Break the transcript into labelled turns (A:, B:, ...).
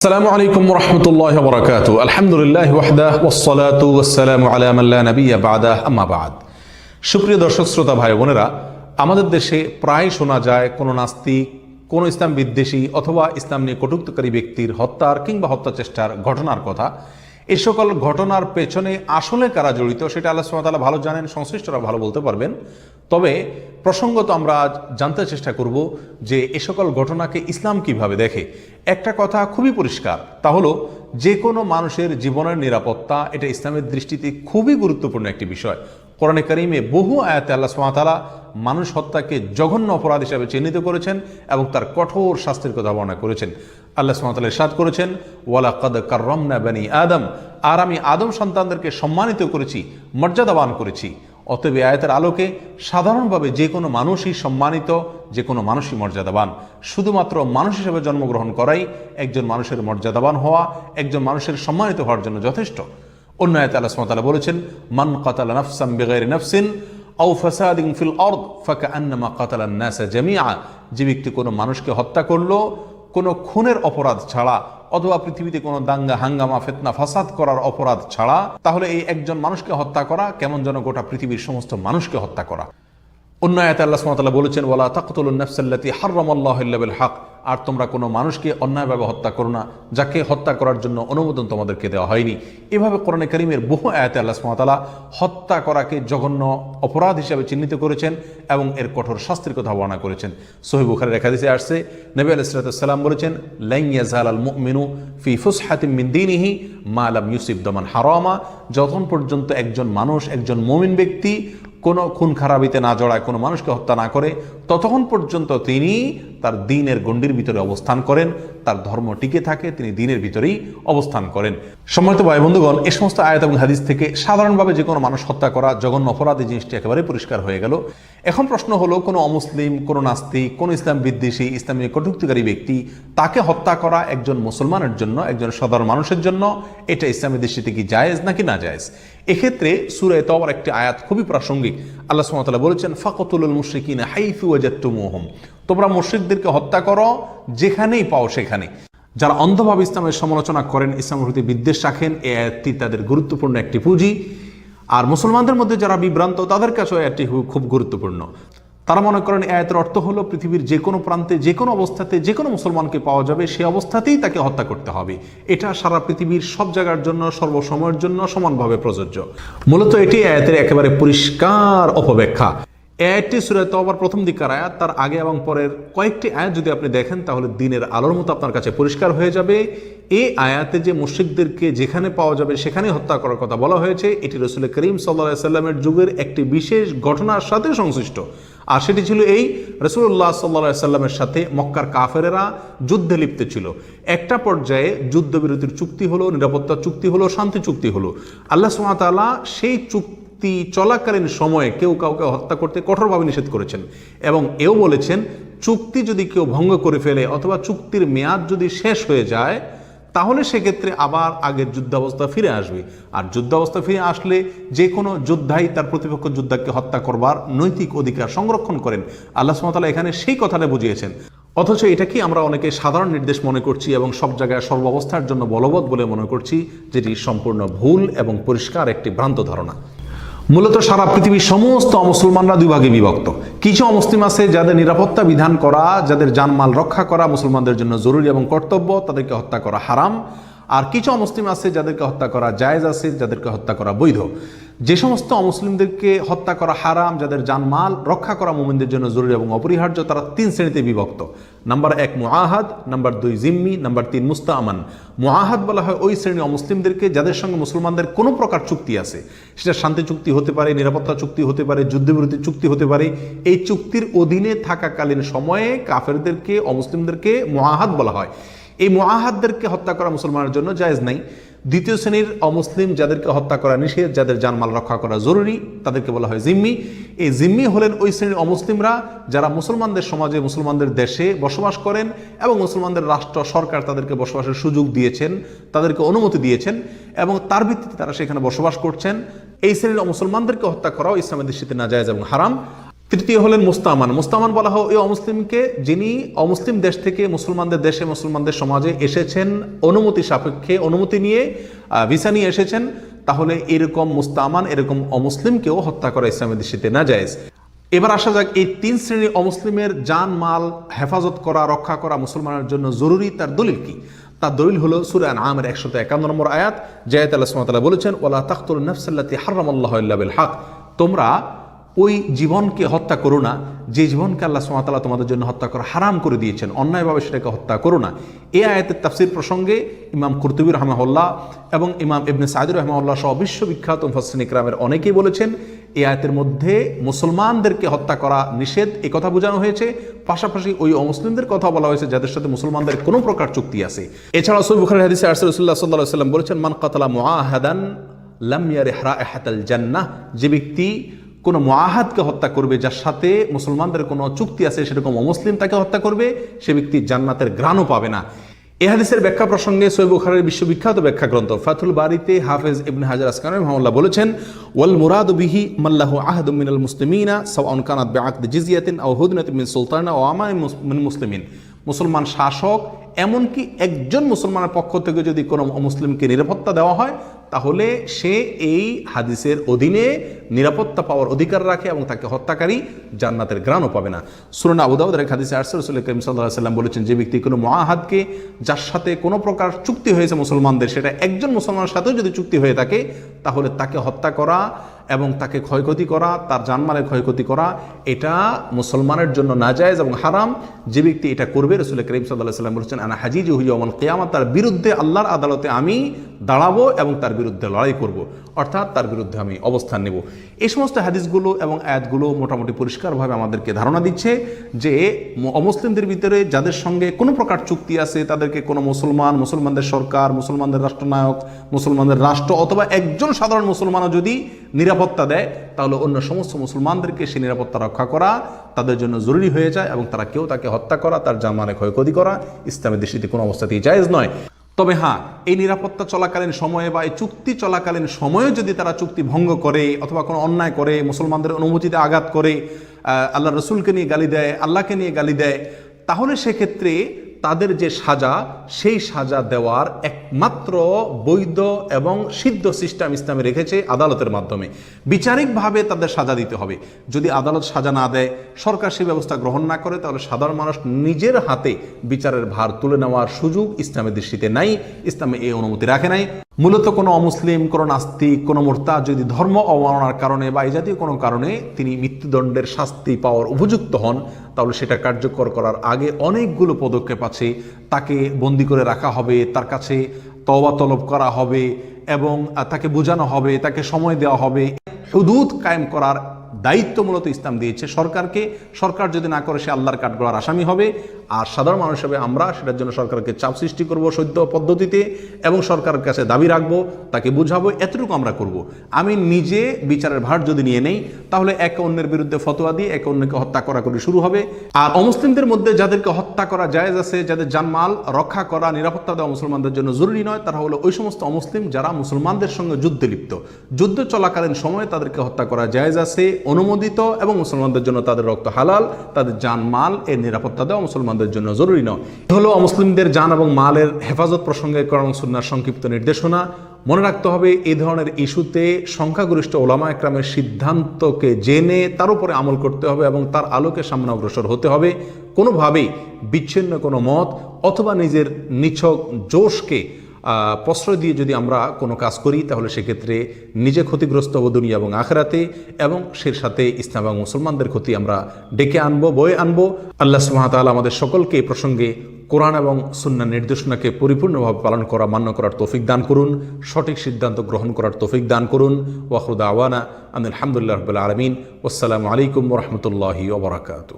A: السلام عليكم ورحمة الله وبركاته الحمد لله وحده والصلاة والسلام على من لا نبي بعده أما بعد সুপ্রিয় দর্শক শ্রোতা ভাই বোনেরা আমাদের দেশে প্রায় শোনা যায় কোনো নাস্তিক কোনো ইসলাম বিদ্বেষী অথবা ইসলাম নিয়ে কটুক্তকারী ব্যক্তির হত্যার কিংবা হত্যা চেষ্টার ঘটনার কথা এই সকল ঘটনার পেছনে আসলে কারা জড়িত সেটা আল্লাহ সুমতালা ভালো জানেন সংশ্লিষ্টরা ভালো বলতে পারবেন। তবে প্রসঙ্গত আমরা জানতে চেষ্টা করব যে এ সকল ঘটনাকে ইসলাম কীভাবে দেখে। একটা কথা খুবই পরিষ্কার, তা হলো যে কোনো মানুষের জীবনের নিরাপত্তা, এটা ইসলামের দৃষ্টিতে খুবই গুরুত্বপূর্ণ একটি বিষয়। কোরআনে কারিমে বহু আয়াতে আল্লাহ সুবহানাহু মানুষ হত্যাকে জঘন্য অপরাধ হিসাবে চিহ্নিত করেছেন এবং তার কঠোর শাস্তির কথা বর্ণনা করেছেন। আল্লাহ সুবহানাহু সাদ করেছেন ওয়ালা কদ কাররামনা বানি আদম আর আমি আদম সন্তানদেরকে সম্মানিত করেছি, মর্যাদাবান করেছি। অতএব আয়াতের আলোকে সাধারণভাবে যে কোনো মানুষই সম্মানিত, যে কোনো মানুষই মর্যাদাবান। শুধুমাত্র মানুষ হিসেবে জন্মগ্রহণ করাই একজন মানুষের মর্যাদাবান হওয়া, একজন মানুষের সম্মানিত হওয়ার জন্য যথেষ্ট। অন্য আয়াতে আল্লাহ সুবহানাহু বলেছেন, মান কাতালা নাফসাম বিগাইরি নাফসিন আও ফাসাদিন ফিল আরদ ফাকান্নামা কাতালা নাসা জামিআ। যে ব্যক্তি কোনো মানুষকে হত্যা করল, কোনো খুনের অপরাধ ছাড়া অথবা পৃথিবীতে কোনো দাঙ্গা, হাঙ্গামা, ফেতনা, ফাসাদ করার অপরাধ ছাড়া, তাহলে এই একজন মানুষকে হত্যা করা কেমন যেন গোটা পৃথিবীর সমস্ত মানুষকে হত্যা করা। অন্য আয়াতে আল্লাহ সুবহানাহু বলেছেন, ওয়ালা তাকতুলুন নাফসাল্লাতী হাররামাল্লাহু ইল্লা বিল হক আর তোমরা কোনো মানুষকে অন্যায়ভাবে হত্যা করো না, যাকে হত্যা করার জন্য অনুমোদন তোমাদেরকে দেওয়া হয়নি। এভাবে কোরআনে কারিমের বহু আয়াতে আল্লাহ সুবহানাহু হত্যা করাকে জঘন্য অপরাধ হিসেবে চিহ্নিত করেছেন এবং এর কঠোর শাস্তির কথা বর্ণনা করেছেন। সহি বুখারের রেখাদিসে আসছে, নবী আলাইহিস সালাম বলেছেন, লাইন ইয়াজাল আল মুমিনু ফি ফুসহাতিম মিন দীনিহি মা লাম ইউসিব দমান হারামা। যতক্ষণ পর্যন্ত একজন মানুষ, একজন মুমিন ব্যক্তি কোনো খুন খারাপিতে না জড়ায় কোনো মানুষকে হত্যা না করে, ততক্ষণ পর্যন্ত তিনি তার দিনের গণ্ডির ভিতরে অবস্থান করেন, তার ধর্ম টিকে থাকে, তিনি দিনের ভিতরেই অবস্থান করেন। সম্মানিত ভাই বন্ধুগণ এই সমস্ত আয়াত এবং হাদিস থেকে সাধারণভাবে যে কোনো মানুষ হত্যা করা, জঘন্য অপরাধ জিনিসটি একেবারে পরিষ্কার হয়ে গেল। এখন প্রশ্ন হলো, কোনো অমুসলিম, কোনো নাস্তিক, কোনো ইসলাম বিদ্বেষী, ইসলামী কটুক্তিকারী ব্যক্তি, তাকে হত্যা করা একজন মুসলমানের জন্য, একজন সাধারণ মানুষের জন্য, এটা ইসলামী দৃষ্টিতে কি জায়েজ নাকি না জায়েজ? এক্ষেত্রে সুরায় তবর একটি আয়াত খুবই প্রাসঙ্গিক। আল্লাহ সুমতলা বলেছেন ফাকতুল মুশ্রিকিনা হাইফু ওয়াজাত্তুমুহুম তোমরা মুশ্রিকদেরকে হত্যা করো যেখানেই পাও সেখানে। যারা অন্ধভাবে ইসলামের সমালোচনা করেন, ইসলামের প্রতি বিদ্বেষ রাখেন, এ আয়াতটি তাদের গুরুত্বপূর্ণ একটি পুঁজি। আর মুসলমানদের মধ্যে যারা বিভ্রান্ত, তাদের কাছেও এটি খুব গুরুত্বপূর্ণ। তারা মনে করেন আয়াতের অর্থ হলো পৃথিবীর যে কোনো প্রান্তে, যে কোনো অবস্থাতে যে কোনো মুসলমানকে পাওয়া যাবে, সে অবস্থাতেই তাকে হত্যা করতে হবে। এটা সারা পৃথিবীর সব জায়গার জন্য, সর্বসময়ের জন্য সমানভাবে প্রযোজ্য। মূলত এটি আয়াতের একেবারে পরিষ্কার অপব্যাখ্যা। এই আয়াতটি সুরে তবার প্রথম দিককার আয়াত, তার আগে এবং পরের কয়েকটি আয়াত যদি আপনি দেখেন, তাহলে দিনের আলোর মতো আপনার কাছে পরিষ্কার হয়ে যাবে। এই আয়াতে যে মুশ্রিকদেরকে যেখানে পাওয়া যাবে সেখানে হত্যা করার কথা বলা হয়েছে। এটি রসুল করিম সাল্লা সাল্লামের যুগের একটি বিশেষ ঘটনার সাথে সংশ্লিষ্ট। আর সেটি ছিল এই রসুল্লাহ সাল্লা সাল্লামের সাথে মক্কার কাফেরেরা যুদ্ধে লিপ্ত ছিল। একটা পর্যায়ে যুদ্ধবিরতির চুক্তি হলো, নিরাপত্তা চুক্তি হলো, শান্তি চুক্তি হলো। আল্লাহ সুমাতালা সেই চুক্তি চুক্তি চলাকালীন সময়ে কেউ কাউকে হত্যা করতে কঠোরভাবে নিষেধ করেছেন এবং এও বলেছেন, চুক্তি যদি কেউ ভঙ্গ করে ফেলে অথবা চুক্তির মেয়াদ যদি শেষ হয়ে যায় তাহলে সেক্ষেত্রে আবার আগের যুদ্ধাবস্থা ফিরে আসবে। আর যুদ্ধাবস্থা ফিরে আসলে যে কোনো যোদ্ধাই তার প্রতিপক্ষ যোদ্ধাকে হত্যা করবার নৈতিক অধিকার সংরক্ষণ করেন। আল্লাহ সুমতালা এখানে সেই কথাটা বুঝিয়েছেন। অথচ এটা কি আমরা অনেকে সাধারণ নির্দেশ মনে করছি এবং সব জায়গায় সর্বাবস্থার জন্য বলবৎ বলে মনে করছি, যেটি সম্পূর্ণ ভুল এবং পরিষ্কার একটি ভ্রান্ত ধারণা। মূলত সারা পৃথিবীর সমস্ত অমুসলমানরা দুই ভাগে বিভক্ত। কিছু অমুসলিম আছে যাদের নিরাপত্তা বিধান করা, যাদের জানমাল রক্ষা করা মুসলমানদের জন্য জরুরি এবং কর্তব্য, তাদেরকে হত্যা করা হারাম। আর কিছু অমুসলিম আছে যাদেরকে হত্যা করা জায়েজ আছে, যাদেরকে হত্যা করা বৈধ। যে সমস্ত অমুসলিমদেরকে হত্যা করা হারাম, যাদের জানমাল রক্ষা করা মোমিনদের জন্য জরুরি এবং অপরিহার্য, তারা তিন শ্রেণীতে বিভক্ত। নাম্বার এক, মুআহাদ, নাম্বার দুই, জিম্মি, নাম্বার তিন মুস্তামান মুআহাদ বলা হয় ওই শ্রেণি অমুসলিমদেরকে যাদের সঙ্গে মুসলমানদের কোনো প্রকার চুক্তি আছে। সেটা শান্তি চুক্তি হতে পারে, নিরাপত্তা চুক্তি হতে পারে, যুদ্ধবিরতি চুক্তি হতে পারে। এই চুক্তির অধীনে থাকাকালীন সময়ে কাফেরদেরকে, অমুসলিমদেরকে মুআহাদ বলা হয়। এই মুআহাদদেরকে হত্যা করা মুসলমানের জন্য জায়েজ নাই। দ্বিতীয় শ্রেণির অমুসলিম যাদেরকে হত্যা করা নিষেধ, যাদের জানমাল রক্ষা করা জরুরি, তাদেরকে বলা হয় জিম্মি। এই জিম্মি হলেন ওই শ্রেণির অমুসলিমরা যারা মুসলমানদের সমাজে, মুসলমানদের দেশে বসবাস করেন এবং মুসলমানদের রাষ্ট্র, সরকার তাদেরকে বসবাসের সুযোগ দিয়েছেন, তাদেরকে অনুমতি দিয়েছেন এবং তার ভিত্তিতে তারা সেখানে বসবাস করছেন। এই শ্রেণির মুসলমানদেরকে হত্যা করাও ইসলামের দৃষ্টিতে নাজায়জ এবং হারাম। তৃতীয় হলেন মুস্তামান। মুস্তামান বলা হয় ওই অমুসলিমকে যিনি অমুসলিম দেশ থেকে মুসলমানদের দেশে মুসলমানদের সমাজে এসেছেন, অনুমতি সাপেক্ষে, অনুমতি নিয়ে ভিসা নিয়ে এসেছেন, তাহলে এরকম মুস্তামান, এরকম অমুসলিমকেও হত্যা করা ইসলামের দৃষ্টিতে না যায় এবার আসা যাক, এই তিন শ্রেণির অমুসলিমের জান মাল, হেফাজত করা, রক্ষা করা মুসলমানের জন্য জরুরি, তার দলিল কি? তার দলিল হলো সুরান আমের একশত একান্ন নম্বর আয়াত জায়ত আল্লাহ বলেছেন ওলা তাখতুল নফসাল্লাতি হারামাল্লাহ হক। তোমরা ওই জীবনকে হত্যা করো না, যে জীবনকে আল্লাহ সুমাতালা তোমাদের জন্য হত্যা করা হারাম করে দিয়েছেন, অন্যায়ভাবে সেটাকে হত্যা করো না। এ আয়াতের তাফসির প্রসঙ্গে ইমাম কুরতুবী রহমাউল্লাহ এবং ইমাম ইবনে সাইদুর রহমাউল্লাহ সহ বিশ্ববিখ্যাত মুফাসসিন ইকরামের অনেকেই বলেছেন এই আয়াতের মধ্যে মুসলমানদেরকে হত্যা করা নিষেধ, এ কথা বোঝানো হয়েছে। পাশাপাশি ওই অমুসলিমদের কথা বলা হয়েছে, যাদের সাথে মুসলমানদের কোনো প্রকার চুক্তি আছে। এছাড়া সৈব বুখারী হাদিসে আরসুল্লাহ সাল্লাহ সাল্লাম বলেছেন, মান কাতালা মুআহাদান লাম ইয়ারিহ রাইহাতাল জান্নাহ যে ব্যক্তি কোনো মুআহাদকে হত্যা করবে যার সাথে মুসলমানদের কোনো চুক্তি আছে, সেরকম অমুসলিম তাকে হত্যা করবে, সে ব্যক্তি জান্নাতের গ্রাণও পাবে না। এ হাদিসের ব্যাখ্যা প্রসঙ্গে সৈব বুখারের বিশ্ববিখ্যাত ব্যাখ্যা গ্রন্থ ফাতুল বারিতে হাফেজ ইবনে হাজার আসকান রহমাল্লাহ বলেছেন, ওয়াল মুরাদ বিহি মাল্লাহু আহাদুম মিনাল মুসলিমিনা সাওয়ান কানাত বিআকদ জিজিয়াতিন আও হুদনাতিন মিন সুলতানা ও মিন মুসলিমিন। মুসলমান শাসক, এমনকি একজন মুসলমানের পক্ষ থেকে যদি কোনো মুসলিমকে নিরাপত্তা দেওয়া হয়, তাহলে সে এই হাদিসের অধীনে নিরাপত্তা পাওয়ার অধিকার রাখে এবং তাকে হত্যাকারী জান্নাতের গ্রাণও পাবে না। সুরনা আবুদাউদের হাদিসে আরসুল রসুল করিম সাল্লাহ সাল্লাম বলেছেন, যে ব্যক্তি কোনো মহাহাদকে যার সাথে কোনো প্রকার চুক্তি হয়েছে মুসলমানদের, সেটা একজন মুসলমানের সাথেও যদি চুক্তি হয়ে থাকে, তাহলে তাকে হত্যা করা এবং তাকে ক্ষয়ক্ষতি করা, তার জানমালের ক্ষয়ক্ষতি করা, এটা মুসলমানের জন্য নাজায়জ এবং হারাম। যে ব্যক্তি এটা করবে রসুল করিম সাল্লাহ সাল্লাম বলছেন, আনা হাজিজ হুজমল কেয়ামত তার বিরুদ্ধে আল্লাহর আদালতে আমি দাঁড়াবো এবং তার বিরুদ্ধে লড়াই করব। অর্থাৎ তার বিরুদ্ধে আমি অবস্থান নেব এই সমস্ত হাদিসগুলো এবং আয়াতগুলো মোটামুটি পরিষ্কারভাবে আমাদেরকে ধারণা দিচ্ছে যে অমুসলিমদের ভিতরে যাদের সঙ্গে কোনো প্রকার চুক্তি আছে, তাদেরকে কোনো মুসলমান, মুসলমানদের সরকার, মুসলমানদের রাষ্ট্রনায়ক, মুসলমানদের রাষ্ট্র অথবা একজন সাধারণ মুসলমানও যদি নিরাপত্তা দেয়, তাহলে অন্য সমস্ত মুসলমানদেরকে সে নিরাপত্তা রক্ষা করা তাদের জন্য জরুরি হয়ে যায় এবং তারা কেউ তাকে হত্যা করা, তার জামানে ক্ষয়ক্ষতি করা, ইসলামের দৃষ্টিতে কোনো অবস্থাতেই জায়েজ নয় তবে হ্যাঁ এই নিরাপত্তা চলাকালীন সময়ে বা এই চুক্তি চলাকালীন সময়ে যদি তারা চুক্তি ভঙ্গ করে অথবা কোনো অন্যায় করে, মুসলমানদের অনুমতিতে আঘাত করে আল্লাহ রসুলকে নিয়ে গালি দেয়, আল্লাহকে নিয়ে গালি দেয়, তাহলে সেক্ষেত্রে তাদের যে সাজা, সেই সাজা দেওয়ার একমাত্র বৈধ এবং সিদ্ধ সিস্টেম ইসলামে রেখেছে আদালতের মাধ্যমে। বিচারিকভাবে তাদের সাজা দিতে হবে। যদি আদালত সাজা না দেয়, সরকার সেই ব্যবস্থা গ্রহণ না করে, তাহলে সাধারণ মানুষ নিজের হাতে বিচারের ভার তুলে নেওয়ার সুযোগ ইসলামের দৃষ্টিতে নাই। ইসলামে এই অনুমতি রাখে নাই। মূলত কোনো অমুসলিম, কোনো নাস্তিক, কোনো মোর্তা যদি ধর্ম অবমাননার কারণে বা এই জাতীয় কোনো কারণে তিনি মৃত্যুদণ্ডের শাস্তি পাওয়ার উপযুক্ত হন, তাহলে সেটা কার্যকর করার আগে অনেকগুলো পদক্ষেপ আছে। তাকে বন্দি করে রাখা হবে, তার কাছে তওবা তলব করা হবে এবং তাকে বোঝানো হবে, তাকে সময় দেওয়া হবে। হুদুদ কায়েম করার দায়িত্ব মূলত ইসলাম দিয়েছে সরকারকে। সরকার যদি না করে, সে আল্লাহর কাঠগড়ার আসামি হবে। আর সাধারণ মানুষ হিসেবে আমরা সেটার জন্য সরকারকে চাপ সৃষ্টি করব সদ্য পদ্ধতিতে এবং সরকারের কাছে দাবি রাখব, তাকে বুঝাবো, এতটুকু আমরা করব। আমি নিজে বিচারের ভার যদি নিয়ে নেই, তাহলে একে অন্যের বিরুদ্ধে ফতোয়া দিয়ে একে অন্যকে হত্যা করা করে শুরু হবে আর অমুসলিমদের মধ্যে যাদেরকে হত্যা করা জায়েজ আছে, যাদের জানমাল রক্ষা করা, নিরাপত্তা দেওয়া মুসলমানদের জন্য জরুরি নয়, তারা হলো ওই সমস্ত অমুসলিম যারা মুসলমানদের সঙ্গে যুদ্ধে লিপ্ত যুদ্ধ চলাকালীন সময়ে তাদেরকে হত্যা করা জায়েজ আছে, অনুমোদিত এবং মুসলমানদের জন্য তাদের রক্ত হালাল, তাদের জানমাল, এর নিরাপত্তা দেওয়া মুসলমানদের জন্য জরুরি নয়। হলো অমুসলিমদের যান এবং মালের হেফাজত প্রসঙ্গে করণ সুন্নার সংক্ষিপ্ত নির্দেশনা। মনে রাখতে হবে, এ ধরনের ইস্যুতে সংখ্যাগরিষ্ঠ ওলামা একরামের সিদ্ধান্তকে জেনে তার উপরে আমল করতে হবে এবং তার আলোকে সামনে অগ্রসর হতে হবে। কোনোভাবেই বিচ্ছিন্ন কোনো মত অথবা নিজের নিছক জোশকে প্রশ্রয় দিয়ে যদি আমরা কোনো কাজ করি, তাহলে সেক্ষেত্রে নিজে ক্ষতিগ্রস্ত হব দুনিয়া এবং আখরাতে এবং সে সাথে ইসলাম এবং মুসলমানদের ক্ষতি আমরা ডেকে আনব, বয়ে আনব। আল্লাহ সুমাতাল আমাদের সকলকে এই প্রসঙ্গে কোরআন এবং সুন্না নির্দেশনাকে পরিপূর্ণভাবে পালন করা, মান্য করার তৌফিক দান করুন, সঠিক সিদ্ধান্ত গ্রহণ করার তৌফিক দান করুন। ওয়াহরুদ আওয়ানা আলহামদুলিল্লাহ রবিল আলমিন। আসসালামু আলাইকুম রহমতুল্লাহি ওবরাকাতু